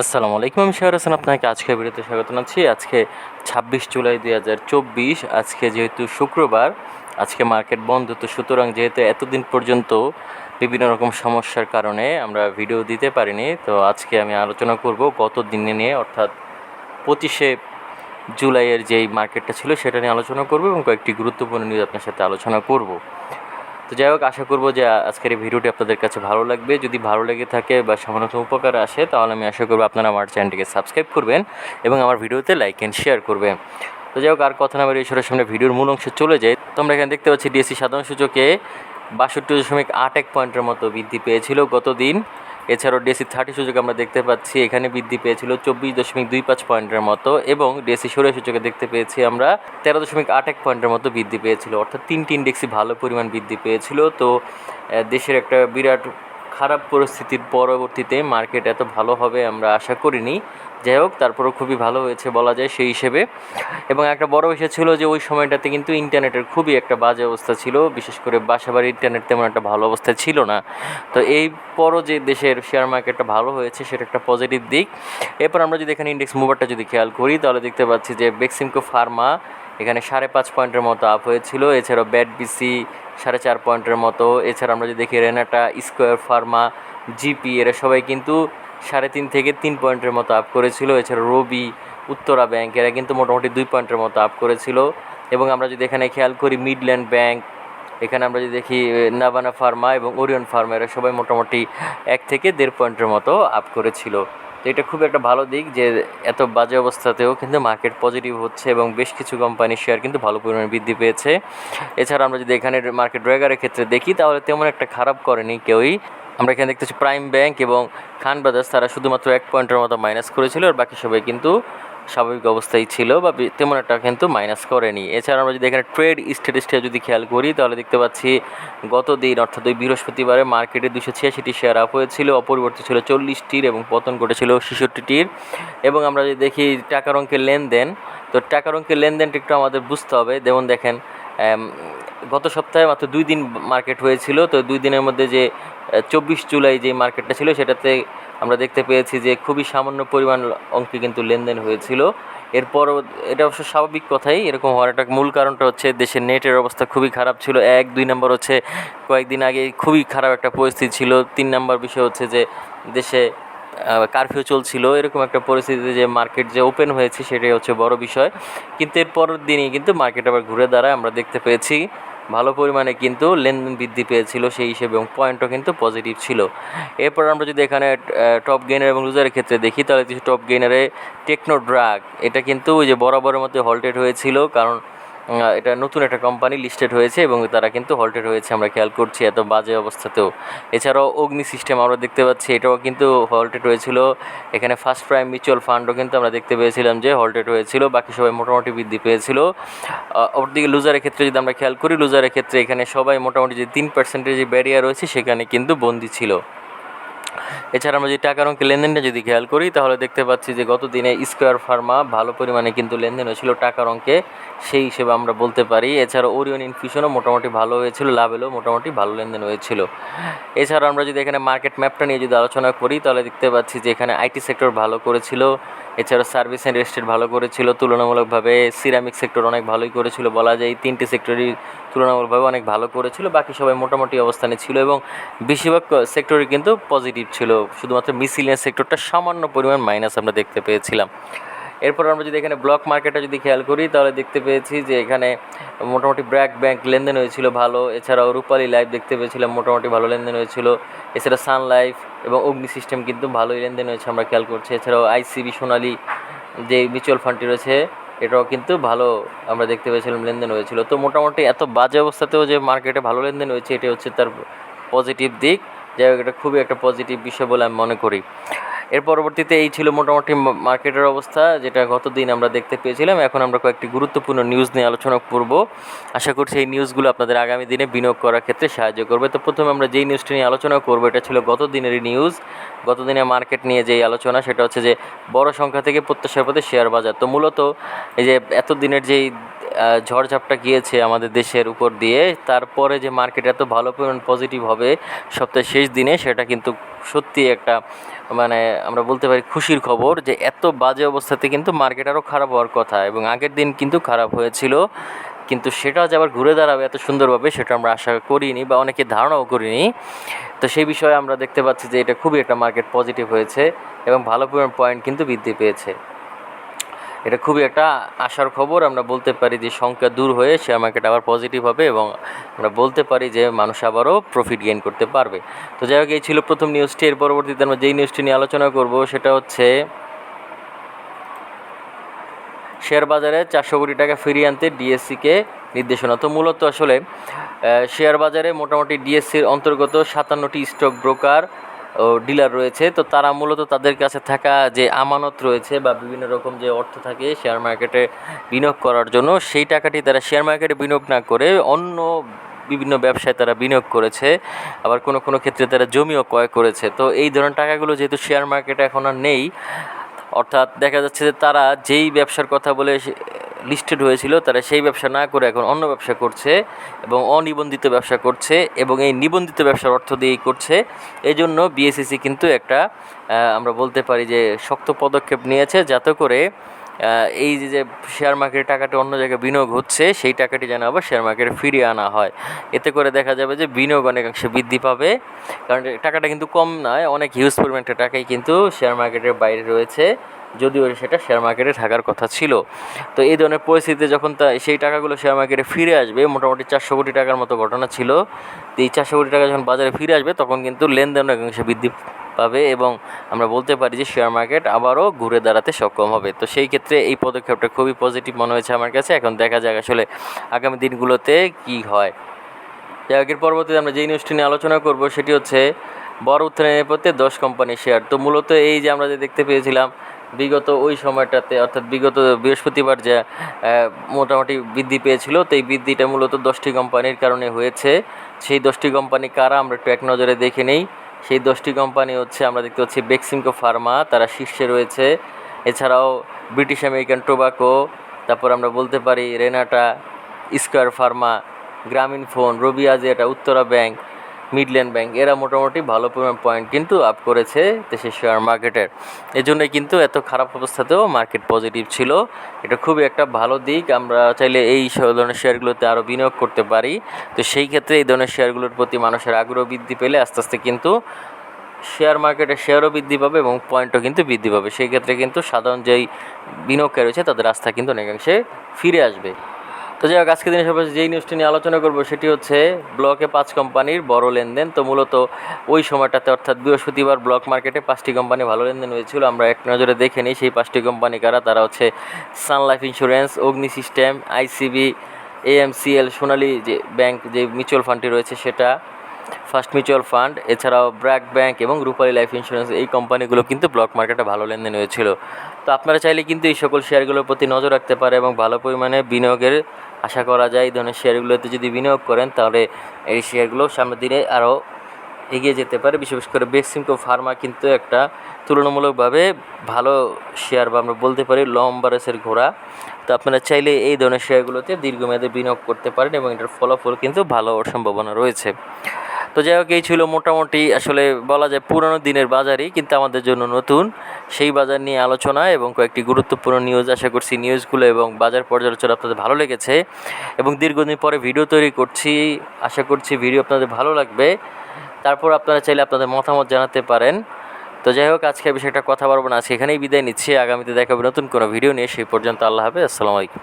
আসসালামু আলাইকুম আমি শেয়ার হাসান, আপনাকে আজকে ভিডিওতে স্বাগত জানাচ্ছি। আজকে ছাব্বিশ জুলাই দুই হাজার চব্বিশ, আজকে যেহেতু শুক্রবার, আজকে মার্কেট বন্ধ, তো সুতরাং যেহেতু এতদিন পর্যন্ত বিভিন্ন রকম সমস্যার কারণে আমরা ভিডিও দিতে পারিনি, তো আজকে আমি আলোচনা করব গত দিনে নিয়ে, অর্থাৎ পঁচিশে জুলাইয়ের যেই মার্কেটটা ছিল সেটা নিয়ে আলোচনা করব এবং কয়েকটি গুরুত্বপূর্ণ নিউজ আপনার সাথে আলোচনা করব। তো যাই হোক, আশা করব যে আজকের এই ভিডিওটি আপনাদের কাছে ভালো লাগবে। যদি ভালো লেগে থাকে বা সামান্য উপকার আসে, তাহলে আমি আশা করব আপনারা আমার চ্যানেলটিকে সাবস্ক্রাইব করবেন এবং আমার ভিডিওতে লাইক অ্যান্ড শেয়ার করবেন। তো যাই হোক, আর কথা না বেরিয়ে সরাসরি সামনে ভিডিওর মূল অংশে চলে যাই। তো আমরা এখানে দেখতে পাচ্ছি ডিএসসি সাধারণ সূচকে বাষট্টি দশমিক আট এক পয়েন্টের মতো বৃদ্ধি পেয়েছিল গত দিন এছাড়াও ডিএসসি থার্টি সূচক আমরা দেখতে পাচ্ছি, এখানে বৃদ্ধি পেয়েছিল চব্বিশ দশমিক দুই পাঁচ পয়েন্টের মতো এবং ডিএসসি ষোলো সূচকে দেখতে পেয়েছি আমরা তেরো দশমিক আট এক পয়েন্টের মতো বৃদ্ধি পেয়েছিল। অর্থাৎ তিনটি ইন্ডেক্সই ভালো পরিমাণ বৃদ্ধি পেয়েছিল। তো দেশের একটা বিরাট খারাপ পরিস্থিতির পরবর্তীতে মার্কেট এত ভালো হবে আমরা আশা করিনি। যাই হোক, তারপরও খুবই ভালো হয়েছে বলা যায় সেই হিসেবে। এবং একটা বড় বিষয় ছিল যে, ওই সময়টাতে কিন্তু ইন্টারনেটের খুবই একটা বাজে অবস্থা ছিল। বিশেষ করে বাসাবাড়ির ইন্টারনেট তেমন একটা ভালো অবস্থায় ছিল না। তো এই পরও যে দেশের শেয়ার মার্কেটটা ভালো হয়েছে, সেটা একটা পজিটিভ দিক। এরপর আমরা যদি এখানে ইন্ডেক্স মুভারটা যদি খেয়াল করি, তাহলে দেখতে পাচ্ছি যে বেক্সিমকো ফার্মা এখানে সাড়ে পাঁচ পয়েন্টের মতো আপ হয়েছিল। এছাড়াও ব্যাট বিসি সাড়ে চার পয়েন্টের মতো। এছাড়া আমরা যদি দেখি রেনাটা স্কোয়ার ফার্মা জিপি এরা সবাই কিন্তু সাড়ে তিন থেকে তিন পয়েন্টের মতো আপ করেছিল। এছাড়া রবি উত্তরা ব্যাংক এরা কিন্তু মোটামুটি দুই পয়েন্টের মতো আপ করেছিল। এবং আমরা যদি এখানে খেয়াল করি মিডল্যান্ড ব্যাংক এখানে আমরা যদি দেখি নাবানা ফার্মা এবং ওরিয়ন ফার্মা এরা সবাই মোটামুটি এক থেকে দেড় পয়েন্টের মতো আপ করেছিল। তো এটা খুব একটা ভালো দিক যে এত বাজে অবস্থাতেও কিন্তু মার্কেট পজিটিভ হচ্ছে এবং বেশ কিছু কোম্পানির শেয়ার কিন্তু ভালো পরিমাণে বৃদ্ধি পেয়েছে। এছাড়া আমরা যদি এখানে মার্কেট ড্রাইগারের ক্ষেত্রে দেখি, তাহলে তেমন একটা খারাপ করেনি কেউই। আমরা এখানে দেখতেছি প্রাইম ব্যাংক এবং খান ব্রাদার্স তারা শুধুমাত্র এক পয়েন্টের মতো মাইনাস করেছিল, আর বাকি সবাই কিন্তু স্বাভাবিক অবস্থায় ছিল বা তেমন একটা কিন্তু মাইনাস করেনি। এছাড়া আমরা যদি এখানে ট্রেড স্ট্যাটিস্টে যদি খেয়াল করি, তাহলে দেখতে পাচ্ছি গত দিন, অর্থাৎ ওই বৃহস্পতিবারে মার্কেটে দুশো ছিয়াশিটি শেয়ার আপ হয়েছিল, অপরিবর্তিত ছিল চল্লিশটির এবং পতন ঘটেছিল ছেষট্টিটির। এবং আমরা যদি দেখি টাকার অঙ্কের লেনদেন, তো টাকার অঙ্কের লেনদেনটা একটু আমাদের বুঝতে হবে। যেমন দেখেন গত সপ্তাহে মাত্র দুই দিন মার্কেট হয়েছিল, তো দুই দিনের মধ্যে যে চব্বিশ জুলাই যে মার্কেটটা ছিল, সেটাতে আমরা দেখতে পেয়েছি যে খুবই সামান্য পরিমাণ অঙ্কে কিন্তু লেনদেন হয়েছিল। এরপর এটা অবশ্য স্বাভাবিক কথাই, এরকম হওয়ার একটা মূল কারণটা হচ্ছে দেশের নেটের অবস্থা খুবই খারাপ ছিল। এক, দুই নম্বর হচ্ছে কয়েকদিন আগে খুবই খারাপ একটা পরিস্থিতি ছিল। তিন নম্বর বিষয় হচ্ছে যে দেশে কারফিউ চলছিল। এরকম একটা পরিস্থিতিতে যে মার্কেট যে ওপেন হয়েছে, সেটাই হচ্ছে বড় বিষয়। কিন্তু এর পরের দিনই কিন্তু মার্কেট আবার ঘুরে দাঁড়ায়, আমরা দেখতে পেয়েছি। ভালো পরিমাণে কিন্তু লেনদেন বৃদ্ধি পেয়েছিল সেই হিসেবে এবং পয়েন্টও কিন্তু পজিটিভ ছিল। এরপর আমরা যদি এখানে টপ গেইনার এবং লুজারের ক্ষেত্রে দেখি, তাহলে কিছু টপ গেইনারে টেকনো ড্রাগ এটা কিন্তু ওই যে বরাবরের মধ্যে হল্টেড হয়েছিল, কারণ এটা নতুন একটা কোম্পানি লিস্টেড হয়েছে এবং তারা কিন্তু হল্টেড হয়েছে আমরা খেয়াল করছি, এত বাজে অবস্থাতেও। এছাড়াও অগ্নি সিস্টেম আমরা দেখতে পাচ্ছি, এটাও কিন্তু হল্টেড হয়েছিল এখানে ফার্স্ট প্রাইম মিউচুয়াল ফান্ডও কিন্তু আমরা দেখতে পেয়েছিলাম যে হল্টেড হয়েছিল বাকি সবাই মোটামুটি বৃদ্ধি পেয়েছিল। অপরদিকে লুজারের ক্ষেত্রে যদি আমরা খেয়াল করি লুজারের ক্ষেত্রে এখানে সবাই মোটামুটি যে তিন পার্সেন্টের যে ব্যারিয়ার রয়েছে, সেখানে কিন্তু বন্দি ছিল। এছাড়া আমরা যদি টাকার অঙ্কে লেনদেনটা যদি খেয়াল করি, তাহলে দেখতে পাচ্ছি যে গত দিনে স্কোয়ার ফার্মা ভালো পরিমাণে কিন্তু লেনদেন হয়েছিল টাকার অঙ্কে সেই হিসেবে আমরা বলতে পারি। এছাড়া ওরিয়ন ইনফিউশনও মোটামুটি ভালো হয়েছিল লাভেলও মোটামুটি ভালো লেনদেন হয়েছিল। এছাড়া আমরা যদি এখানে মার্কেট ম্যাপটা নিয়ে যদি আলোচনা করি, তাহলে দেখতে পাচ্ছি যে এখানে আইটি সেক্টর ভালো করেছিল, এছাড়া সার্ভিস অ্যান্ড এস্টেট ভালো করেছিল, তুলনামূলকভাবে সিরামিক সেক্টর অনেক ভালোই করেছিল বলা যায়। এই তিনটি সেক্টরই তুলনামূলকভাবে অনেক ভালো করেছিল, বাকি সবাই মোটামুটি অবস্থানে ছিল এবং বেশিরভাগ সেক্টরই কিন্তু পজিটিভ ছিল। শুধুমাত্র মিসিলিয়াস সেক্টরটা সামান্য পরিমাণ মাইনাস আমরা দেখতে পেয়েছিলাম। এরপর আমরা যদি এখানে ব্লক মার্কেটটা যদি খেয়াল করি, তাহলে দেখতে পেয়েছি যে এখানে মোটামুটি ব্র্যাক ব্যাংক লেনদেন হয়েছিল ভালো। এছাড়াও রূপালী লাইফ দেখতে পেয়েছিলাম, মোটামুটি ভালো লেনদেন হয়েছিল। এছাড়া সান লাইফ এবং অগ্নি সিস্টেম কিন্তু ভালোই লেনদেন হয়েছে, আমরা খেয়াল করছি। এছাড়াও আইসিবি সোনালি যে মিউচুয়াল ফান্ডটি রয়েছে, এটাও কিন্তু ভালো আমরা দেখতে পেয়েছিলাম লেনদেন হয়েছিল। তো মোটামুটি এত বাজে অবস্থাতেও যে মার্কেটে ভালো লেনদেন হয়েছে, এটাই হচ্ছে তার পজিটিভ দিক। যাই হোক, এটা খুবই একটা পজিটিভ বিষয় বলে আমি মনে করি। এর পরবর্তীতে এই ছিল মোটামুটি মার্কেটের অবস্থা, যেটা গত দিন আমরা দেখতে পেয়েছিলাম। এখন আমরা কয়েকটি গুরুত্বপূর্ণ নিউজ নিয়ে আলোচনা করব। আশা করছি এই নিউজগুলো আপনাদের আগামী দিনে বিনিয়োগ করার ক্ষেত্রে সাহায্য করবে। তো প্রথমে আমরা যেই নিউজটি নিয়ে আলোচনা করব, এটা ছিল গত দিনেরই নিউজ গত দিনে মার্কেট নিয়ে যেই আলোচনা, সেটা হচ্ছে যে বড় সংখ্যা থেকে প্রত্যাশার পথে শেয়ার বাজার। তো মূলত এই যে এত দিনের যেই ঝড়ঝাপটা গিয়েছে আমাদের দেশের উপর দিয়ে। তারপরে যে মার্কেট এত ভালো পরিমাণ পজিটিভ হবে সপ্তাহের শেষ দিনে, সেটা কিন্তু সত্যি একটা মানে আমরা বলতে পারি খুশির খবর যে এত বাজে অবস্থাতে কিন্তু মার্কেট আরও খারাপ হওয়ার কথা এবং আগের দিন কিন্তু খারাপ হয়েছিল। কিন্তু সেটা যে আবার ঘুরে দাঁড়াবে এত সুন্দরভাবে, সেটা আমরা আশা করিনি বা অনেকে ধারণাও করিনি। তো সেই বিষয়ে আমরা দেখতে পাচ্ছি যে এটা খুবই একটা মার্কেট পজিটিভ হয়েছে এবং ভালো পরিমাণ পয়েন্ট কিন্তু বৃদ্ধি পেয়েছে। এটা খুবই একটা আশার খবর। আমরা বলতে পারি যে সংখ্যা দূর হয়ে শেয়ার মার্কেট আবার পজিটিভ হবে এবং আমরা বলতে পারি যে মানুষ আবারও প্রফিট গেইন করতে পারবে। তো যাই হোক, এই ছিল প্রথম নিউজটি এর পরবর্তীতে আমরা যেই নিউজটি নিয়ে আলোচনা করব, সেটা হচ্ছে শেয়ার বাজারে চারশো কোটি টাকা ফিরিয়ে আনতে ডিএসসিকে নির্দেশনা। তো মূলত আসলে শেয়ার বাজারে মোটামুটি ডিএসসির অন্তর্গত সাতান্নটি স্টক ব্রোকার ডিলার রয়েছে, তো তারা মূলত তাদের কাছে থাকা যে আমানত রয়েছে বা বিভিন্ন রকম যে অর্থ থাকে শেয়ার মার্কেটে বিনিয়োগ করার জন্য, সেই টাকাটি তারা শেয়ার মার্কেটে বিনিয়োগ না করে অন্য বিভিন্ন ব্যবসায় তারা বিনিয়োগ করেছে। আবার কোনো কোনো ক্ষেত্রে তারা জমিও ক্রয় করেছে। তো এই ধরনের টাকাগুলো যেহেতু শেয়ার মার্কেটে এখন আর নেই, অর্থাৎ দেখা যাচ্ছে যে তারা যেই ব্যবসার কথা বলে লিস্টেড হয়েছিল, তারা সেই ব্যবসা না করে এখন অন্য ব্যবসা করছে এবং অনিবন্ধিত ব্যবসা করছে এবং এই নিবন্ধিত ব্যবসার অর্থ দিয়েই করছে। এই জন্য বিএসসিসি কিন্তু একটা আমরা বলতে পারি যে শক্ত পদক্ষেপ নিয়েছে যাতে করে এই যে যে শেয়ার মার্কেটের টাকাটা অন্য জায়গায় বিনিয়োগ হচ্ছে, সেই টাকাটি যেন আবার শেয়ার মার্কেটে ফিরিয়ে আনা হয়। এতে করে দেখা যাবে যে বিনিয়োগ অনেকাংশে বৃদ্ধি পাবে, কারণ টাকাটা কিন্তু কম নয়, অনেক হিউজ পরিমাণটা টাকাই কিন্তু শেয়ার মার্কেটের বাইরে রয়েছে, যদিও সেটা শেয়ার মার্কেটে থাকার কথা ছিল। তো এই ধরনের পরিস্থিতিতে যখন তা, সেই টাকাগুলো শেয়ার মার্কেটে ফিরে আসবে, মোটামুটি চারশো কোটি টাকার মতো ঘটনা ছিল। তো এই চারশো কোটি টাকা যখন বাজারে ফিরে আসবে, তখন কিন্তু লেনদেন অনেকাংশে বৃদ্ধি পাবে এবং আমরা বলতে পারি যে শেয়ার মার্কেট আবারও ঘুরে দাঁড়াতে সক্ষম হবে। তো সেই ক্ষেত্রে এই পদক্ষেপটা খুবই পজিটিভ মনে হয়েছে আমার কাছে। এখন দেখা যাক আসলে আগামী দিনগুলোতে কি হয়। এর পরবর্তীতে আমরা যেই নিউজটি নিয়ে আলোচনা করব সেটি হচ্ছে বড় উত্থানের নেপথ্যে দশ কোম্পানি শেয়ার তো মূলত এই যে আমরা যে দেখতে পেয়েছিলাম, বিগত ওই সময়টাতে, অর্থাৎ বিগত বৃহস্পতিবার যে মোটামুটি বৃদ্ধি পেয়েছিল, তো এই বৃদ্ধিটা মূলত দশটি কোম্পানির কারণে হয়েছে। সেই দশটি কোম্পানি কারা, আমরা একটু এক নজরে দেখে নেই। সেই দশটি কোম্পানি হচ্ছে আমরা দেখতে পাচ্ছি বেক্সিমকো ফার্মা তারা শীর্ষে রয়েছে। এছাড়াও ব্রিটিশ আমেরিকান টোবাকো তারপর আমরা বলতে পারি Renata Square Pharma Grameen Phone Robi Axiata Uttara Bank Midland Bank, এরা মোটামুটি ভালো পরিমাণ পয়েন্ট কিন্তু আপ করেছে দেশের শেয়ার মার্কেটের এই জন্যই কিন্তু এত খারাপ অবস্থাতেও মার্কেট পজিটিভ ছিল। এটা খুবই একটা ভালো দিক। আমরা চাইলে এই ধরনের শেয়ারগুলোতে আরও বিনিয়োগ করতে পারি। তো সেই ক্ষেত্রে এই ধরনের শেয়ারগুলোর প্রতি মানুষের আগ্রহ বৃদ্ধি পেলে আস্তে আস্তে কিন্তু শেয়ার মার্কেটে শেয়ারও বৃদ্ধি পাবে এবং পয়েন্টও কিন্তু বৃদ্ধি পাবে। সেই ক্ষেত্রে কিন্তু সাধারণ যেই বিনিয়োগকারী রয়েছে তাদের আস্থা কিন্তু অনেকাংশে ফিরে আসবে। তো যাই হোক আজকে দিনের সবাই যেই নিউজটি নিয়ে আলোচনা করব সেটি হচ্ছে ব্লকে পাঁচ কোম্পানির বড় লেনদেন। তো মূলত ওই সময়টাতে অর্থাৎ বৃহস্পতিবার ব্লক মার্কেটে পাঁচটি কোম্পানি ভালো লেনদেন হয়েছিল। আমরা এক নজরে দেখে নিই, সেই পাঁচটি কোম্পানি কারা? তারা হচ্ছে Sun Life Insurance Agni System ICB AMCL Sonali যে ব্যাংক যে মিউচুয়াল ফান্ডটি রয়েছে সেটা ফার্স্ট মিউচুয়াল ফান্ড, এছাড়াও ব্র্যাক ব্যাংক এবং রূপালী লাইফ ইন্স্যুরেন্স, এই কোম্পানিগুলো কিন্তু ব্লক মার্কেটে ভালো লেনদেন হয়েছিল। তো আপনারা চাইলে কিন্তু এই সকল শেয়ারগুলোর প্রতি নজর রাখতে পারে এবং ভালো পরিমাণে বিনিয়োগের আশা করা যায়। এই ধরনের শেয়ারগুলোতে যদি বিনিয়োগ করেন, তাহলে এই শেয়ারগুলো সামনের দিনে আরও এগিয়ে যেতে পারে। বিশেষ করে বেক্সিমকো ফার্মা কিন্তু একটা তুলনামূলকভাবে ভালো শেয়ার বা আমরা বলতে পারি লম্বা রেসের ঘোড়া। তো আপনারা চাইলে এই ধরনের শেয়ারগুলোতে দীর্ঘমেয়াদে বিনিয়োগ করতে পারেন এবং এটার ফলাফল কিন্তু ভালো সম্ভাবনা রয়েছে। তো যাই হোক, এই ছিল মোটামুটি আসলে বলা যায় পুরনো দিনের বাজারই, কিন্তু আমাদের জন্য নতুন। সেই বাজার নিয়ে আলোচনা এবং কয়েকটি গুরুত্বপূর্ণ নিউজ আশা করছি নিউজগুলো এবং বাজার পর্যালোচনা আপনাদের ভালো লেগেছে। এবং দীর্ঘদিন পরে ভিডিও তৈরি করছি, আশা করছি ভিডিও আপনাদের ভালো লাগবে। তারপর আপনারা চাইলে আপনাদের মতামত জানাতে পারেন। তো যাই হোক, আজকে বিষয়টা কথা বলব না, আজকে এখানেই বিদায় নিচ্ছি। আগামীতে দেখাবে নতুন কোনো ভিডিও নিয়ে, সেই পর্যন্ত আল্লাহ হাফেজ, আসসালামু আলাইকুম।